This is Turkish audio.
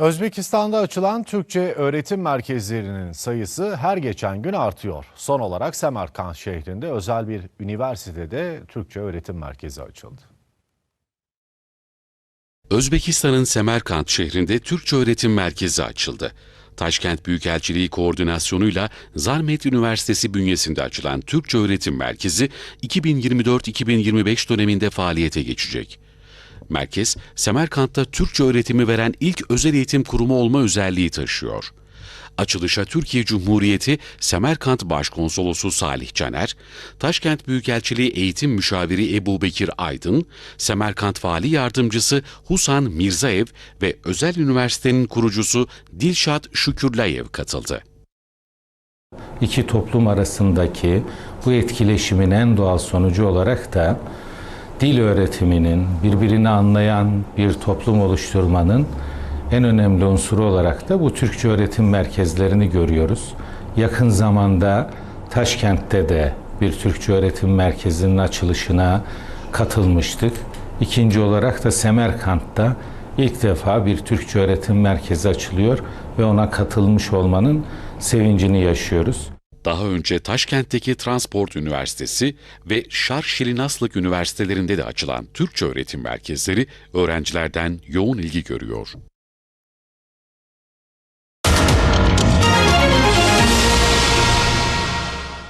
Özbekistan'da açılan Türkçe öğretim merkezlerinin sayısı her geçen gün artıyor. Son olarak Semerkant şehrinde özel bir üniversitede Türkçe öğretim merkezi açıldı. Özbekistan'ın Semerkant şehrinde Türkçe Öğretim Merkezi açıldı. Taşkent Büyükelçiliği koordinasyonuyla Zalmet Üniversitesi bünyesinde açılan Türkçe Öğretim Merkezi 2024-2025 döneminde faaliyete geçecek. Merkez, Semerkant'ta Türkçe öğretimi veren ilk özel eğitim kurumu olma özelliği taşıyor. Açılışa Türkiye Cumhuriyeti Semerkant Başkonsolosu Salih Caner, Taşkent Büyükelçiliği Eğitim Müşaviri Ebu Bekir Aydın, Semerkant Vali Yardımcısı Husan Mirzaev ve özel üniversitenin kurucusu Dilşat Şükürlayev katıldı. iki toplum arasındaki bu etkileşimin en doğal sonucu olarak da dil öğretiminin birbirini anlayan bir toplum oluşturmanın en önemli unsuru olarak da bu Türkçe öğretim merkezlerini görüyoruz. Yakın zamanda Taşkent'te de bir Türkçe öğretim merkezinin açılışına katılmıştık. İkinci olarak da Semerkant'ta ilk defa bir Türkçe öğretim merkezi açılıyor ve ona katılmış olmanın sevincini yaşıyoruz. Daha önce Taşkent'teki Transport Üniversitesi ve Şar Şirinaslık Üniversitelerinde de açılan Türkçe öğretim merkezleri öğrencilerden yoğun ilgi görüyor.